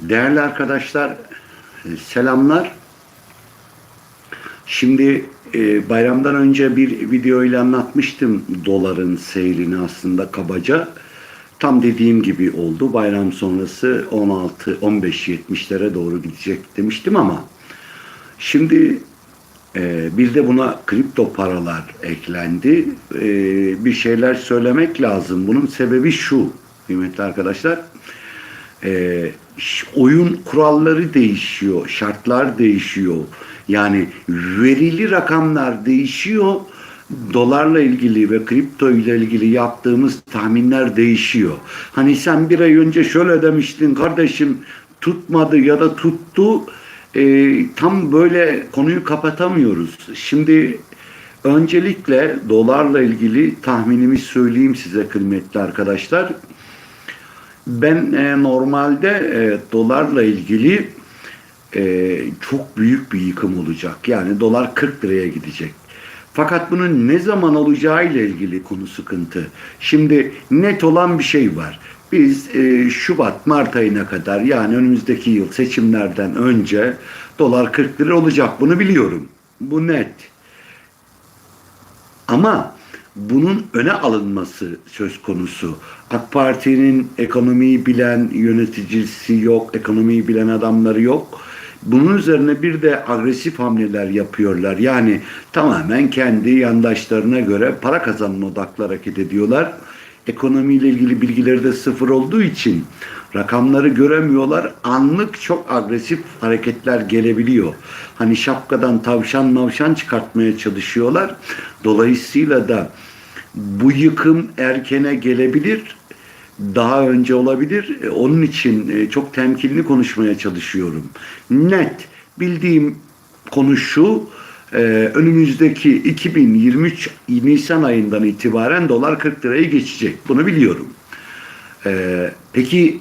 Değerli arkadaşlar, e, selamlar. Şimdi e, bayramdan önce bir video ile anlatmıştım doların seyrini aslında kabaca. Tam dediğim gibi oldu. Bayram sonrası 16-15-70'lere doğru gidecek demiştim ama şimdi e, bir de buna kripto paralar eklendi. E, bir şeyler söylemek lazım. Bunun sebebi şu kıymetli arkadaşlar. E, oyun kuralları değişiyor, şartlar değişiyor. Yani verili rakamlar değişiyor. Dolarla ilgili ve kripto ile ilgili yaptığımız tahminler değişiyor. Hani sen bir ay önce şöyle demiştin kardeşim tutmadı ya da tuttu. E, tam böyle konuyu kapatamıyoruz. Şimdi öncelikle dolarla ilgili tahminimi söyleyeyim size kıymetli arkadaşlar. Ben e, normalde e, dolarla ilgili e, çok büyük bir yıkım olacak. Yani dolar 40 liraya gidecek. Fakat bunun ne zaman olacağı ile ilgili konu sıkıntı. Şimdi net olan bir şey var. Biz e, Şubat, Mart ayına kadar yani önümüzdeki yıl seçimlerden önce dolar 40 lira olacak. Bunu biliyorum. Bu net. Ama bunun öne alınması söz konusu. AK Parti'nin ekonomiyi bilen yöneticisi yok, ekonomiyi bilen adamları yok. Bunun üzerine bir de agresif hamleler yapıyorlar. Yani tamamen kendi yandaşlarına göre para kazanma odaklı hareket ediyorlar. Ekonomiyle ilgili bilgileri de sıfır olduğu için rakamları göremiyorlar. Anlık çok agresif hareketler gelebiliyor. Hani şapkadan tavşan mavşan çıkartmaya çalışıyorlar. Dolayısıyla da bu yıkım erkene gelebilir. Daha önce olabilir. E, Onun için e, çok temkinli konuşmaya çalışıyorum. Net bildiğim konu şu. e, önümüzdeki 2023 Nisan ayından itibaren dolar 40 lirayı geçecek. Bunu biliyorum. Peki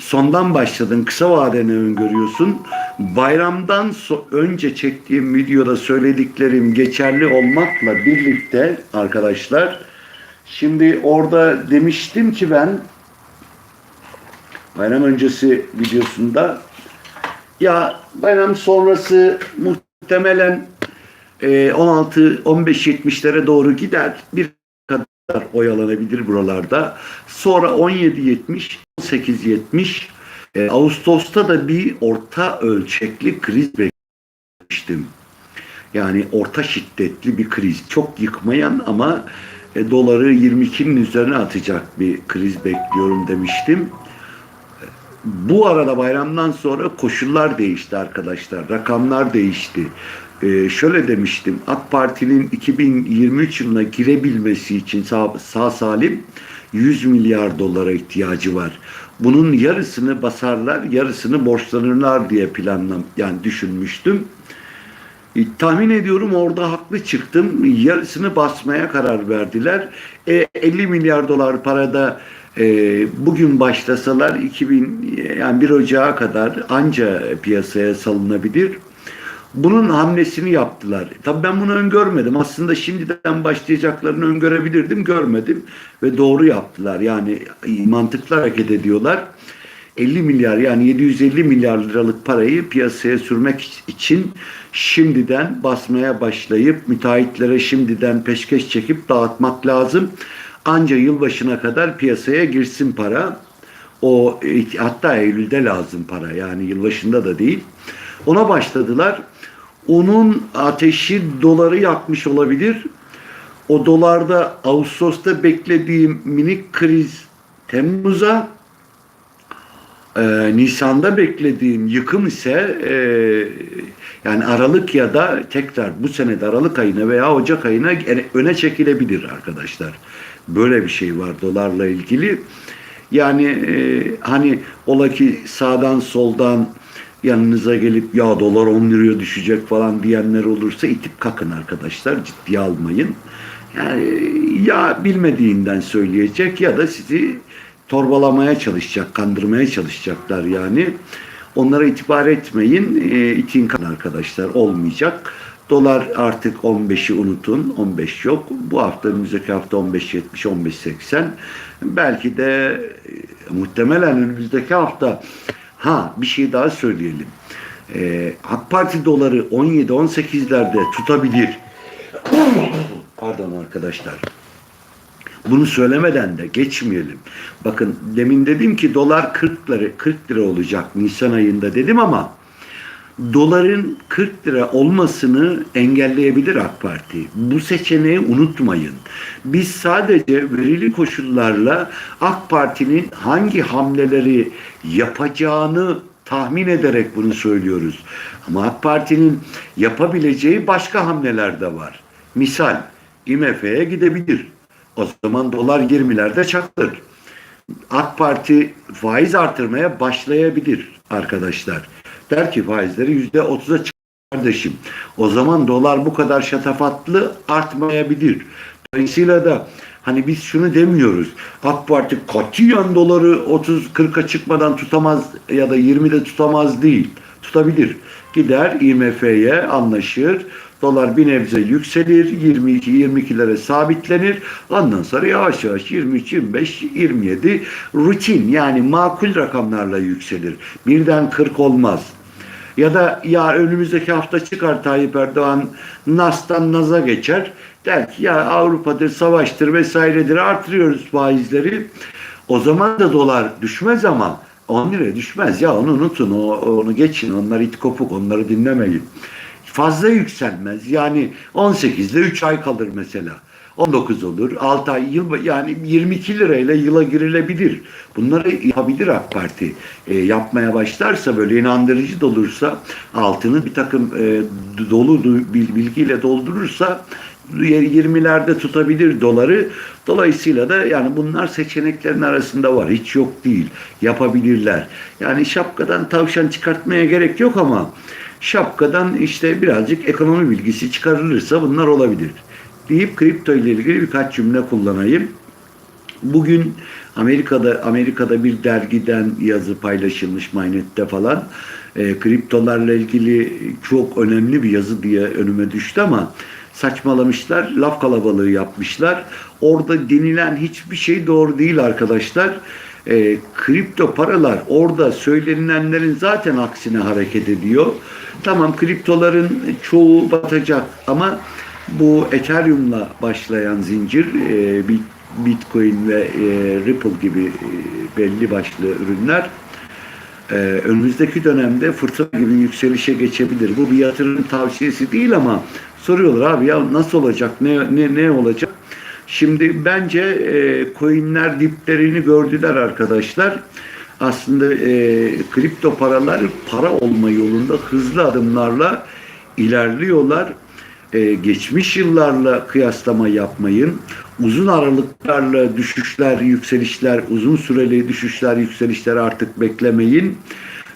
sondan başladın, kısa vadeni öngörüyorsun. Bayramdan önce çektiğim videoda söylediklerim geçerli olmakla birlikte arkadaşlar, şimdi orada demiştim ki ben bayram öncesi videosunda ya bayram sonrası muhtemelen e, 16-15-70'lere doğru gider. Bir kadar oyalanabilir buralarda. Sonra 17.70, 18.70 e, Ağustos'ta da bir orta ölçekli kriz beklemiştim. Yani orta şiddetli bir kriz. Çok yıkmayan ama e, doları 22'nin üzerine atacak bir kriz bekliyorum demiştim. Bu arada bayramdan sonra koşullar değişti arkadaşlar. Rakamlar değişti. Ee, şöyle demiştim. AK Parti'nin 2023 yılına girebilmesi için sağ, sağ salim 100 milyar dolara ihtiyacı var. Bunun yarısını basarlar, yarısını borçlanırlar diye planlam yani düşünmüştüm. E, tahmin ediyorum orada haklı çıktım. Yarısını basmaya karar verdiler. E, 50 milyar dolar parada e, bugün başlasalar 2000 yani 1 Ocağı kadar anca piyasaya salınabilir. Bunun hamlesini yaptılar. Tabii ben bunu öngörmedim. Aslında şimdiden başlayacaklarını öngörebilirdim. Görmedim ve doğru yaptılar. Yani mantıklı hareket ediyorlar. 50 milyar yani 750 milyar liralık parayı piyasaya sürmek için şimdiden basmaya başlayıp müteahhitlere şimdiden peşkeş çekip dağıtmak lazım. Anca yılbaşına kadar piyasaya girsin para. O hatta Eylül'de lazım para yani yılbaşında da değil. Ona başladılar. Onun ateşi doları yakmış olabilir. O dolarda Ağustos'ta beklediğim minik kriz Temmuz'a ee, Nisan'da beklediğim yıkım ise e, yani Aralık ya da tekrar bu sene de Aralık ayına veya Ocak ayına öne çekilebilir arkadaşlar. Böyle bir şey var dolarla ilgili. Yani e, hani ola ki sağdan soldan yanınıza gelip ya dolar 10 liraya düşecek falan diyenler olursa itip kakın arkadaşlar ciddiye almayın. Yani ya bilmediğinden söyleyecek ya da sizi torbalamaya çalışacak, kandırmaya çalışacaklar yani. Onlara itibar etmeyin. E, itin arkadaşlar olmayacak. Dolar artık 15'i unutun. 15 yok. Bu hafta önümüzdeki hafta 15.70, 15.80. Belki de e, muhtemelen önümüzdeki hafta Ha bir şey daha söyleyelim. Ee, AK Parti doları 17-18'lerde tutabilir. Pardon arkadaşlar. Bunu söylemeden de geçmeyelim. Bakın demin dedim ki dolar 40 lira 40 lira olacak Nisan ayında dedim ama doların 40 lira olmasını engelleyebilir AK Parti. Bu seçeneği unutmayın. Biz sadece verili koşullarla AK Parti'nin hangi hamleleri yapacağını tahmin ederek bunu söylüyoruz. Ama AK Parti'nin yapabileceği başka hamleler de var. Misal IMF'ye gidebilir. O zaman dolar 20'lerde çakılır. AK Parti faiz artırmaya başlayabilir arkadaşlar. Der ki faizleri yüzde otuza çık kardeşim. O zaman dolar bu kadar şatafatlı artmayabilir. Dolayısıyla da hani biz şunu demiyoruz. AK Parti katiyen doları 30-40'a çıkmadan tutamaz ya da 20'de tutamaz değil. Tutabilir. Gider IMF'ye anlaşır. Dolar bir nebze yükselir, 22-22'lere sabitlenir. Ondan sonra yavaş yavaş 23, 25, 27 rutin yani makul rakamlarla yükselir. Birden 40 olmaz. Ya da ya önümüzdeki hafta çıkar Tayyip Erdoğan Nas'tan Naz'a geçer. Der ki ya Avrupa'dır, savaştır vesairedir artırıyoruz faizleri. O zaman da dolar düşmez ama 10 lira düşmez. Ya onu unutun, o, onu geçin. Onlar it kopuk, onları dinlemeyin. Fazla yükselmez. Yani 18'de 3 ay kalır mesela. 19 olur. 6 ay yıl yani 22 lirayla yıla girilebilir. Bunları yapabilir AK Parti. E, yapmaya başlarsa böyle inandırıcı da olursa altını bir takım e, dolu bil- bilgiyle doldurursa 20'lerde tutabilir doları. Dolayısıyla da yani bunlar seçeneklerin arasında var. Hiç yok değil. Yapabilirler. Yani şapkadan tavşan çıkartmaya gerek yok ama şapkadan işte birazcık ekonomi bilgisi çıkarılırsa bunlar olabilir. Deyip kripto ile ilgili birkaç cümle kullanayım. Bugün Amerika'da Amerika'da bir dergiden yazı paylaşılmış Mynet'te falan. E, kriptolarla ilgili çok önemli bir yazı diye önüme düştü ama saçmalamışlar, laf kalabalığı yapmışlar. Orada denilen hiçbir şey doğru değil arkadaşlar. E, kripto paralar orada söylenilenlerin zaten aksine hareket ediyor. Tamam kriptoların çoğu batacak ama bu Ethereum'la başlayan zincir e, Bitcoin ve e, Ripple gibi e, belli başlı ürünler e, önümüzdeki dönemde fırtına gibi yükselişe geçebilir. Bu bir yatırım tavsiyesi değil ama soruyorlar abi ya nasıl olacak ne ne ne olacak? Şimdi bence e, coinler diplerini gördüler arkadaşlar. Aslında e, kripto paralar para olma yolunda hızlı adımlarla ilerliyorlar. E, geçmiş yıllarla kıyaslama yapmayın. Uzun aralıklarla düşüşler, yükselişler, uzun süreli düşüşler, yükselişler artık beklemeyin.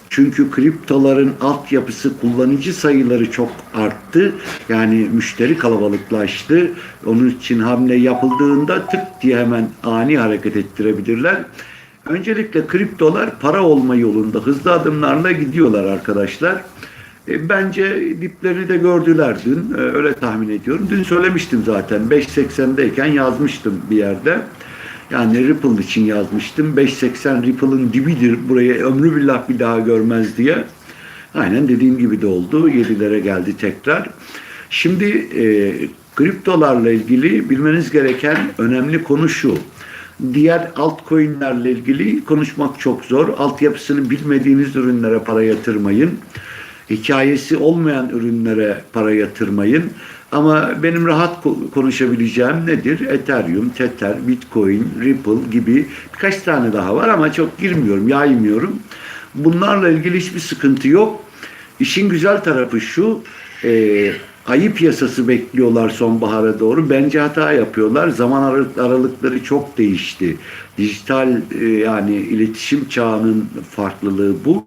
Çünkü kriptoların altyapısı, kullanıcı sayıları çok arttı. Yani müşteri kalabalıklaştı. Onun için hamle yapıldığında tık diye hemen ani hareket ettirebilirler. Öncelikle kriptolar para olma yolunda hızlı adımlarla gidiyorlar arkadaşlar. E, bence diplerini de gördüler dün. E, öyle tahmin ediyorum. Dün söylemiştim zaten. 5.80'deyken yazmıştım bir yerde. Yani Ripple için yazmıştım. 5.80 Ripple'ın dibidir. Buraya ömrü billah bir daha görmez diye. Aynen dediğim gibi de oldu. 7'lere geldi tekrar. Şimdi e, kriptolarla ilgili bilmeniz gereken önemli konu şu. Diğer altcoin'lerle ilgili konuşmak çok zor. Altyapısını bilmediğiniz ürünlere para yatırmayın hikayesi olmayan ürünlere para yatırmayın. Ama benim rahat konuşabileceğim nedir? Ethereum, Tether, Bitcoin, Ripple gibi birkaç tane daha var ama çok girmiyorum, yaymıyorum. Bunlarla ilgili hiçbir sıkıntı yok. İşin güzel tarafı şu, e, ayıp yasası bekliyorlar sonbahara doğru. Bence hata yapıyorlar. Zaman aralıkları çok değişti. Dijital e, yani iletişim çağının farklılığı bu.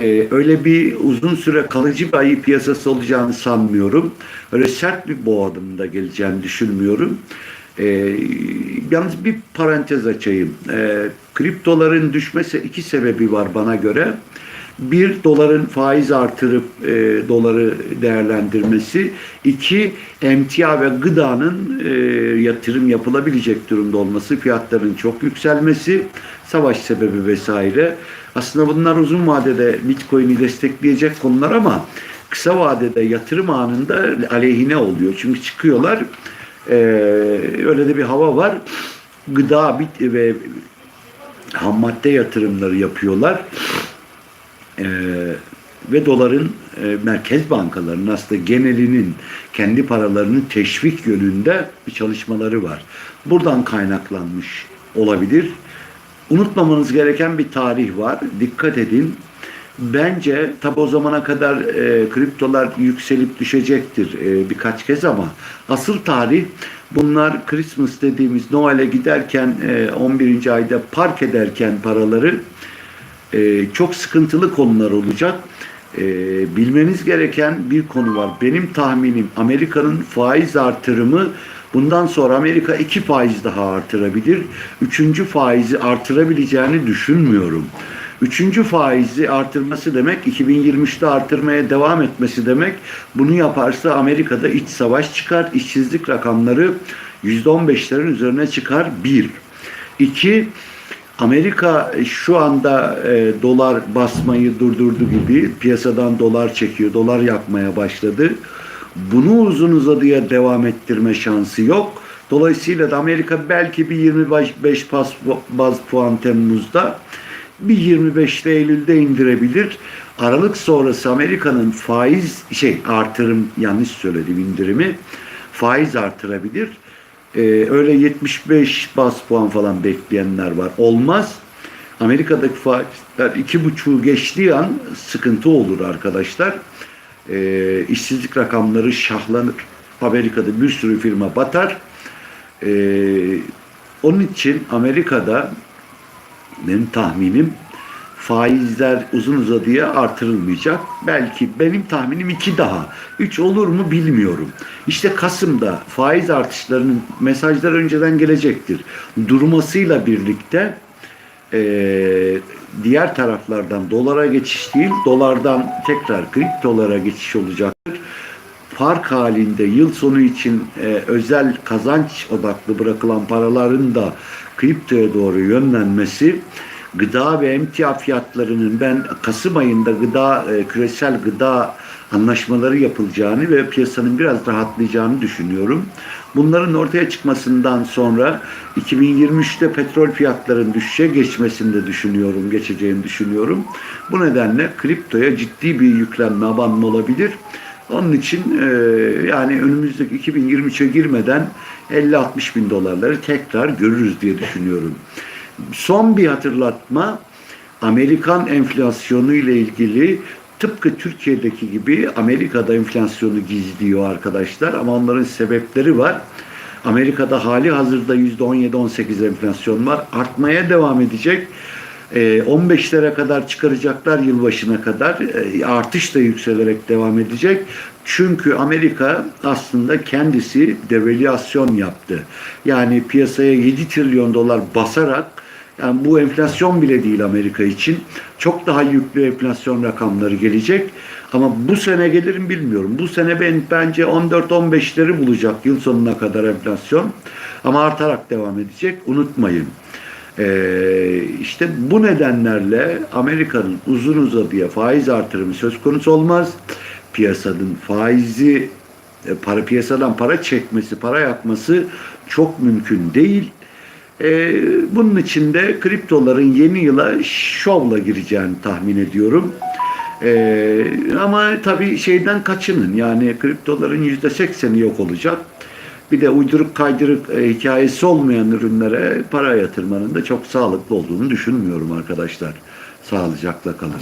Ee, öyle bir uzun süre kalıcı bir ayı piyasası olacağını sanmıyorum. Öyle sert bir boğadımda geleceğini düşünmüyorum. Ee, yalnız bir parantez açayım. Ee, kriptoların düşmesi iki sebebi var bana göre. Bir, doların faiz artırıp e, doları değerlendirmesi. İki, emtia ve gıdanın e, yatırım yapılabilecek durumda olması, fiyatların çok yükselmesi, savaş sebebi vesaire. Aslında bunlar uzun vadede Bitcoin'i destekleyecek konular ama kısa vadede yatırım anında aleyhine oluyor. Çünkü çıkıyorlar, e, öyle de bir hava var. Gıda bit ve ham madde yatırımları yapıyorlar. Ee, ve doların e, merkez bankalarının aslında genelinin kendi paralarını teşvik yönünde bir çalışmaları var. Buradan kaynaklanmış olabilir. Unutmamanız gereken bir tarih var. Dikkat edin. Bence tabi o zamana kadar e, kriptolar yükselip düşecektir e, birkaç kez ama asıl tarih bunlar Christmas dediğimiz Noel'e giderken e, 11. ayda park ederken paraları e, çok sıkıntılı konular olacak. E, bilmeniz gereken bir konu var. Benim tahminim Amerika'nın faiz artırımı bundan sonra Amerika iki faiz daha artırabilir. Üçüncü faizi artırabileceğini düşünmüyorum. Üçüncü faizi artırması demek 2023'te artırmaya devam etmesi demek. Bunu yaparsa Amerika'da iç savaş çıkar. işsizlik rakamları %15'lerin üzerine çıkar. Bir. İki, Amerika şu anda e, dolar basmayı durdurdu gibi piyasadan dolar çekiyor, dolar yapmaya başladı. Bunu uzun uzadıya devam ettirme şansı yok. Dolayısıyla da Amerika belki bir 25 baz, baz puan Temmuz'da bir 25'te Eylül'de indirebilir. Aralık sonrası Amerika'nın faiz şey artırım yanlış söyledim indirimi faiz artırabilir. Ee, öyle 75 bas puan falan bekleyenler var. Olmaz. Amerika'daki faizler iki buçuğu geçtiği an sıkıntı olur arkadaşlar. Ee, işsizlik rakamları şahlanır. Amerika'da bir sürü firma batar. Ee, onun için Amerika'da benim tahminim faizler uzun uzadıya artırılmayacak. Belki benim tahminim iki daha. Üç olur mu bilmiyorum. İşte Kasım'da faiz artışlarının mesajlar önceden gelecektir. Durmasıyla birlikte e, diğer taraflardan dolara geçiş değil, dolardan tekrar kriptolara geçiş olacaktır. Fark halinde yıl sonu için e, özel kazanç odaklı bırakılan paraların da kriptoya doğru yönlenmesi gıda ve emtia fiyatlarının ben Kasım ayında gıda e, küresel gıda anlaşmaları yapılacağını ve piyasanın biraz rahatlayacağını düşünüyorum. Bunların ortaya çıkmasından sonra 2023'te petrol fiyatlarının düşüşe geçmesini de düşünüyorum, geçeceğini düşünüyorum. Bu nedenle kriptoya ciddi bir yüklenme, abanma olabilir. Onun için e, yani önümüzdeki 2023'e girmeden 50-60 bin dolarları tekrar görürüz diye düşünüyorum. Son bir hatırlatma Amerikan enflasyonu ile ilgili tıpkı Türkiye'deki gibi Amerika'da enflasyonu gizliyor arkadaşlar ama onların sebepleri var. Amerika'da hali hazırda %17-18 enflasyon var. Artmaya devam edecek. 15'lere kadar çıkaracaklar yılbaşına kadar. Artış da yükselerek devam edecek. Çünkü Amerika aslında kendisi devalüasyon yaptı. Yani piyasaya 7 trilyon dolar basarak yani bu enflasyon bile değil Amerika için. Çok daha yüklü enflasyon rakamları gelecek. Ama bu sene gelir mi bilmiyorum. Bu sene ben bence 14-15'leri bulacak yıl sonuna kadar enflasyon. Ama artarak devam edecek. Unutmayın. Ee, işte bu nedenlerle Amerika'nın uzun uzadıya faiz artırımı söz konusu olmaz. Piyasanın faizi e, para piyasadan para çekmesi, para yapması çok mümkün değil. Ee, bunun için de kriptoların yeni yıla şovla gireceğini tahmin ediyorum. Ee, ama tabii şeyden kaçının yani kriptoların yüzde sekseni yok olacak. Bir de uyduruk kaydırık e, hikayesi olmayan ürünlere para yatırmanın da çok sağlıklı olduğunu düşünmüyorum arkadaşlar. Sağlıcakla kalın.